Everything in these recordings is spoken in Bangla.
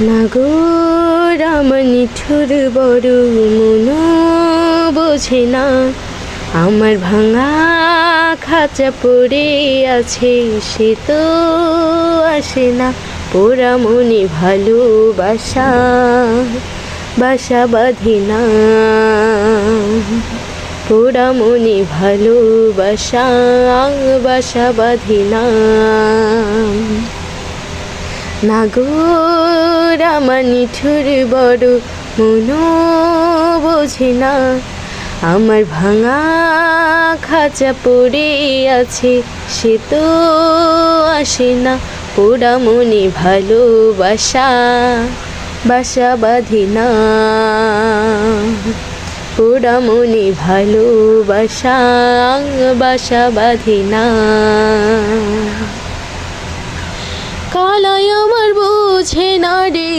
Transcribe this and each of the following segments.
নাগর আমার নিঠুর বড় মন বোঝে না। আমার ভাঙা খাঁচা পড়ে আছে, সে তো আসে না। পোড়া মনে ভালোবাসা, বাসা বাঁধে না। পোড়া মনে ভালোবাসা, বাসা বাঁধে না। নাগর, আমার নিঠুর বড় মন বোঝে না। আমার ভাঙা খাঁচা পড়ে আছে, সে তো আসে না। পোড়া মনে ভালোবাসা, বাসা বাঁধে না। পোড়া মনে ভালোবাসা, বাসা বাঁধে না। কালাই আমার বোঝে না রে।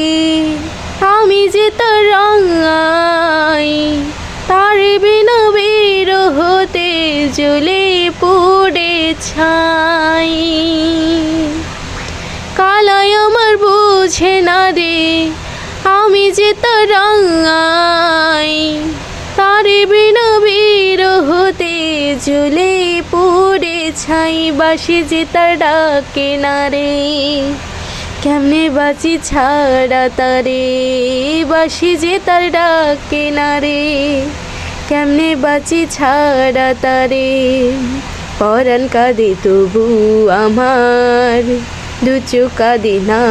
আমি যে তার রাঙাই, তার বিনা বের হতে জ্বলে পড়ে ছাই। কালাই আমার বোঝে না রে, আমি যে তার রাঙাই ছাই বাসি যে তার ডাকে না রে? কেমনে বাঁচি ছাড়া তারে? বাসি যে তার ডাকে না রে? কেমনে বাঁচি ছাড়া তারে? পরাণ কাঁদে তবু আমার, দু কাঁদে না।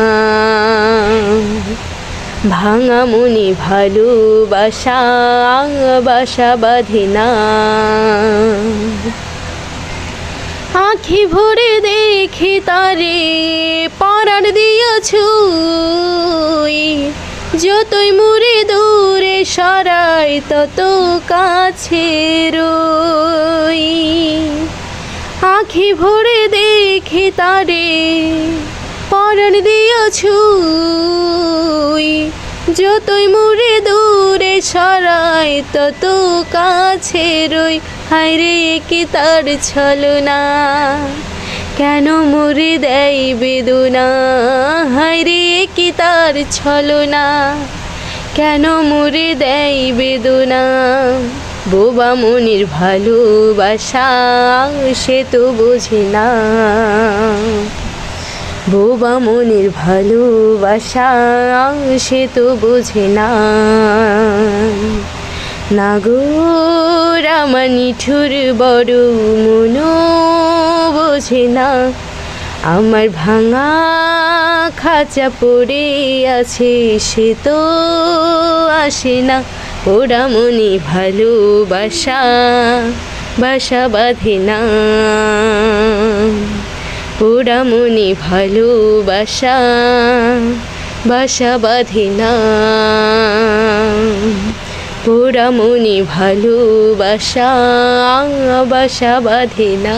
ভাঙা মনে ভালোবাসা, বাসা বাঁধে না। আখি ভরে দেখি তারে পরার দিয়েছ যতই মুড়ে দূরে সরাই, তত কাছে রই। আখি ভরে দেখি তারে পরার দিয়েছ যতই দূরে সরাই তত কাছে রই। হায়রে কি তার ছলনা? কেন মরে দেয় বেদনা? হায়রে কি তার ছলনা? কেন মরে দেয় বেদনা? বোবা মনির ভালোবাসা, সে তো বোঝে না। বোবা মনের ভালোবাসা, সে তো বোঝে না। নাগো আমার নিঠুর বড় মন বোঝে না। আমার ভাঙা খাঁচা পড়ে আছে, সে তো আসে না। ওরা মনে ভালোবাসা, বাসা বাঁধে না। ওরা মনে ভালোবাসা বাসা বাঁধে না। পুরামুনি মনে ভালোবাসা বাসা বাঁধে না।